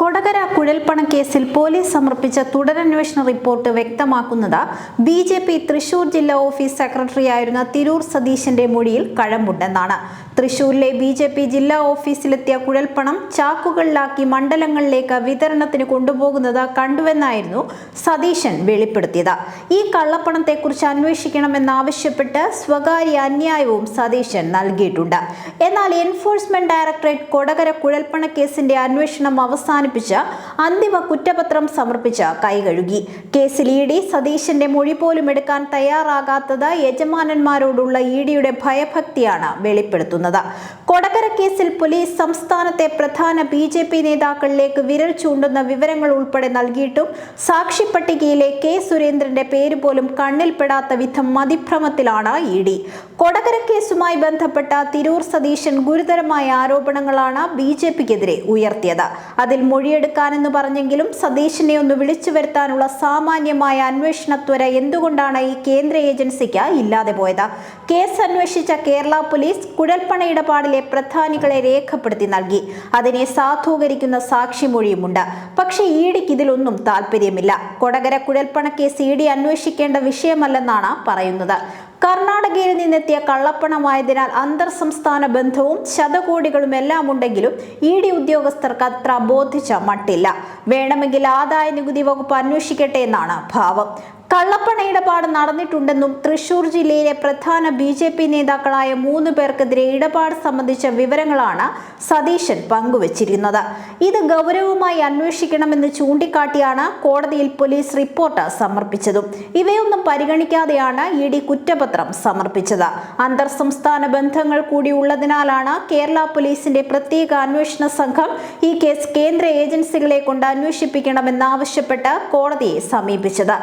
കൊടകര കുഴൽപ്പണ കേസിൽ പോലീസ് സമർപ്പിച്ച തുടരന്വേഷണ റിപ്പോർട്ട് വ്യക്തമാക്കുന്നത് ബി ജെ പി തൃശൂർ ജില്ലാ ഓഫീസ് സെക്രട്ടറിയായിരുന്ന തിരൂർ സതീശന്റെ മൊഴിയിൽ കഴമ്പുണ്ടെന്നാണ്. തൃശൂരിലെ ബി ജെ പി ജില്ലാ ഓഫീസിലെത്തിയ കുഴൽപ്പണം ചാക്കുകളിലാക്കി മണ്ഡലങ്ങളിലേക്ക് വിതരണത്തിന് കൊണ്ടുപോകുന്നത് കണ്ടുവെന്നായിരുന്നു സതീശൻ വെളിപ്പെടുത്തിയത്. ഈ കള്ളപ്പണത്തെക്കുറിച്ച് അന്വേഷിക്കണമെന്നാവശ്യപ്പെട്ട് സ്വകാര്യ അന്യായവും സതീശൻ നൽകിയിട്ടുണ്ട്. എന്നാൽ എൻഫോഴ്സ്മെന്റ് ഡയറക്ടറേറ്റ് കൊടകര കുഴൽപ്പണ കേസിന്റെ അന്വേഷണം അവസാനിപ്പിച്ച് അന്തിമ കുറ്റപത്രം സമർപ്പിച്ച് കൈകഴുകി കേസിൽ ഇ ഡി സതീശന്റെ മൊഴി പോലും എടുക്കാൻ തയ്യാറാകാത്തത് യജമാനന്മാരോടുള്ള ഇ ഡിയുടെ ഭയഭക്തിയാണ് വെളിപ്പെടുത്തുന്നത്. കൊടകര കേസിൽ പോലീസ് സംസ്ഥാനത്തെ പ്രധാന ബി ജെ പി നേതാക്കളിലേക്ക് വിരൽ ചൂണ്ടുന്ന വിവരങ്ങൾ ഉൾപ്പെടെ നൽകിയിട്ടും സാക്ഷി പട്ടികയിലെ കെ സുരേന്ദ്രന്റെ പേര് പോലും കണ്ണിൽപ്പെടാത്ത വിധം മതിഭ്രമത്തിലാണ് ഇ ഡി. കൊടകര കേസുമായി ബന്ധപ്പെട്ട തിരൂർ സതീശൻ ഗുരുതരമായ ആരോപണങ്ങളാണ് ബി ജെ പിക്കെതിരെ ഉയർത്തിയത്. അതിൽ മൊഴിയെടുക്കാനെന്ന് പറഞ്ഞെങ്കിലും സതീശനെ ഒന്ന് വിളിച്ചു വരുത്താനുള്ള സാമാന്യമായ അന്വേഷണത്വര എന്തുകൊണ്ടാണ് ഈ കേന്ദ്ര ഏജൻസിക്ക് ഇല്ലാതെ പോയത്? കേസ് അന്വേഷിച്ച കേരള പോലീസ് കുഴൽപ്പണ ഇടപാടിലെ പ്രധാനികളെ രേഖപ്പെടുത്തി നൽകി. അതിനെ സാധൂകരിക്കുന്ന സാക്ഷിമൊഴിയുമുണ്ട്. പക്ഷേ ഇ ഡിക്ക് ഇതിലൊന്നും താല്പര്യമില്ല കൊടകര കുഴൽപ്പണ കേസ് ഇ ഡി അന്വേഷിക്കേണ്ട വിഷയമല്ലെന്നാണ് പറയുന്നത്. കർണാടകയിൽ നിന്നെത്തിയ കള്ളപ്പണമായതിനാൽ അന്തർ സംസ്ഥാന ബന്ധവും ശതകോടികളും എല്ലാം ഉണ്ടെങ്കിലും ഇ ഡി ഉദ്യോഗസ്ഥർക്ക് അത്ര ബോധിച്ച മട്ടില്ല. വേണമെങ്കിൽ ആദായ നികുതി വകുപ്പ് അന്വേഷിക്കട്ടെ എന്നാണ് ഭാവം. കള്ളപ്പണ ഇടപാട് നടന്നിട്ടുണ്ടെന്നും തൃശൂർ ജില്ലയിലെ പ്രധാന ബി ജെ പി നേതാക്കളായ മൂന്ന് പേർക്കെതിരെ ഇടപാട് സംബന്ധിച്ച വിവരങ്ങളാണ് സതീശൻ പങ്കുവച്ചിരുന്നത്. ഇത് ഗൗരവമായി അന്വേഷിക്കണമെന്ന് ചൂണ്ടിക്കാട്ടിയാണ് കോടതിയിൽ പോലീസ് റിപ്പോർട്ട് സമർപ്പിച്ചതും. ഇവയൊന്നും പരിഗണിക്കാതെയാണ് ഇ ഡി കുറ്റപത്രം സമർപ്പിച്ചത്. അന്തർ സംസ്ഥാന ബന്ധങ്ങൾ കൂടി ഉള്ളതിനാലാണ് കേരള പോലീസിന്റെ പ്രത്യേക അന്വേഷണ സംഘം ഈ കേസ് കേന്ദ്ര ഏജൻസികളെ കൊണ്ട് അന്വേഷിപ്പിക്കണമെന്നാവശ്യപ്പെട്ട് കോടതിയെ സമീപിച്ചത്.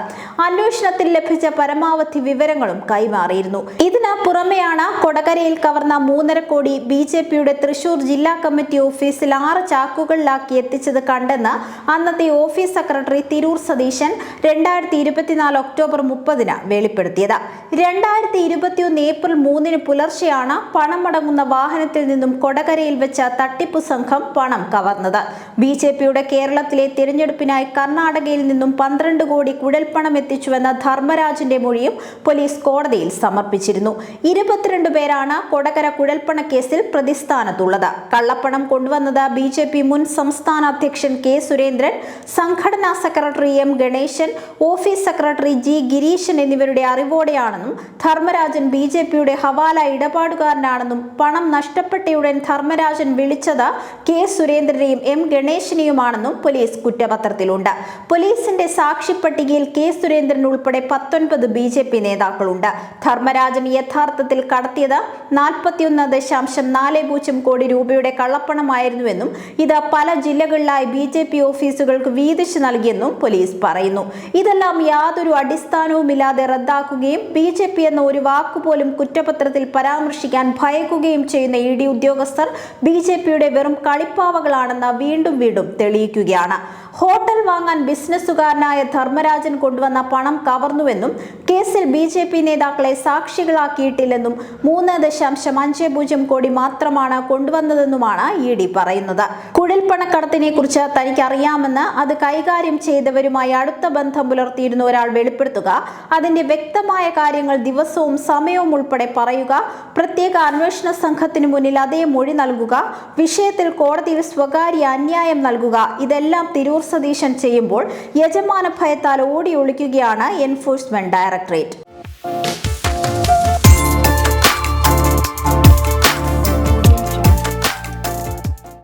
അന്വേഷണത്തിൽ ലഭിച്ച പരമാവധി വിവരങ്ങളും കൈമാറിയിരുന്നു. ഇതിന് പുറമെയാണ് കൊടകരയിൽ കവർന്ന മൂന്നര കോടി ബി ജെ പിയുടെ തൃശൂർ ജില്ലാ കമ്മിറ്റി ഓഫീസിൽ ആറ് ചാക്കുകളിലാക്കി എത്തിച്ചത് കണ്ടെന്ന് അന്നത്തെ ഓഫീസ് സെക്രട്ടറി തിരൂർ സതീശൻ രണ്ടായിരത്തി ഇരുപത്തിനാല് ഒക്ടോബർ മുപ്പതിന് വെളിപ്പെടുത്തിയത്. രണ്ടായിരത്തി ഇരുപത്തിയൊന്ന് ഏപ്രിൽ മൂന്നിന് പുലർച്ചെയാണ് പണമടങ്ങുന്ന വാഹനത്തിൽ നിന്നും കൊടകരയിൽ വെച്ച തട്ടിപ്പു സംഘം പണം കവർന്നത്. ബി ജെ പിയുടെ കേരളത്തിലെ തിരഞ്ഞെടുപ്പിനായി കർണാടകയിൽ നിന്നും പന്ത്രണ്ട് കോടി കുഴൽപ്പണം എത്തിച്ചുവെന്ന ധർമ്മരാജിന്റെ മൊഴിയും പോലീസ് കോടതിയിൽ സമർപ്പിച്ചിരുന്നു. ഇരുപത്തിരണ്ട് പേരാണ് കൊടകര കുഴൽപ്പണ കേസിൽ പ്രതിസ്ഥാനത്തുള്ളത്. കള്ളപ്പണം കൊണ്ടുവന്നത് ബി ജെ പി മുൻ സംസ്ഥാന അധ്യക്ഷൻ കെ സുരേന്ദ്രൻ സംഘടനാ secretary M Ganeshan office secretary G Gireeshan എന്നിവരുടെ അറിവോടെയാണെന്നും ധർമ്മരാജൻ ബി ജെ പിയുടെ ഹവാല ഇടപാടുകാരനാണെന്നും പണം നഷ്ടപ്പെട്ടയുടൻ ധർമ്മരാജൻ വിളിച്ചത് കെ സുരേന്ദ്രനെയും എം ഗണേശനെയുമാണെന്നും പോലീസ് കുറ്റപത്രത്തിലുണ്ട്. പോലീസിന്റെ സാക്ഷിപ്പട്ടികയിൽ കെ കെ സുരേന്ദ്രൻ ഉൾപ്പെടെ പത്തൊൻപത് ബി ജെ പി നേതാക്കളുണ്ട്. ധർമ്മരാജൻ യഥാർത്ഥത്തിൽ കടത്തിയത് നാൽപ്പത്തിയൊന്ന് ദശാംശം നാല് പൂജ്യം കോടി രൂപയുടെ കള്ളപ്പണമായിരുന്നുവെന്നും ഇത് പല ജില്ലകളിലായി ബി ജെ പി ഓഫീസുകൾക്ക് വീതിച്ചു നൽകിയെന്നും പോലീസ് പറയുന്നു. ഇതെല്ലാം യാതൊരു അടിസ്ഥാനവുമില്ലാതെ റദ്ദാക്കുകയും ബി ജെ പി എന്ന ഒരു വാക്കുപോലും കുറ്റപത്രത്തിൽ പരാമർശിക്കാൻ ഭയക്കുകയും ചെയ്യുന്ന ഇ ഡി ഉദ്യോഗസ്ഥർ ബി ജെ പിയുടെ വെറും കളിപ്പാവകളാണെന്ന് വീണ്ടും വീണ്ടും തെളിയിക്കുകയാണ്. ഹോട്ടൽ വാങ്ങാൻ ബിസിനസ്സുകാരനായ ധർമ്മരാജൻ കൊണ്ടുവന്ന പണം കവർന്നുവെന്നും കേസിൽ ബി ജെ പി നേതാക്കളെ സാക്ഷികളാക്കിയിട്ടില്ലെന്നും മൂന്ന് ദശാംശം അഞ്ച് പൂജ്യം കോടി മാത്രമാണ് കൊണ്ടുവന്നതെന്നുമാണ് ഇ ഡി പറയുന്നത്. കുഴൽപ്പണക്കടത്തിനെ കുറിച്ച് തനിക്ക് അറിയാമെന്ന് അത് കൈകാര്യം ചെയ്തവരുമായി അടുത്ത ബന്ധം പുലർത്തിയിരുന്ന ഒരാൾ വെളിപ്പെടുത്തുക അതിന്റെ വ്യക്തമായ കാര്യങ്ങൾ ദിവസവും സമയവും ഉൾപ്പെടെ പറയുക പ്രത്യേക അന്വേഷണ സംഘത്തിന് മുന്നിൽ അതേ മൊഴി നൽകുക വിഷയത്തിൽ കോടതിയിൽ സ്വകാര്യ അന്യായം നൽകുക ഇതെല്ലാം തിരൂർ സതീശൻ ചെയ്യുമ്പോൾ യജമാന ഭയത്താൽ ഓടി ഒളിക്കുകയാണ് എൻഫോഴ്സ്മെന്റ് ഡയറക്ടറേറ്റ്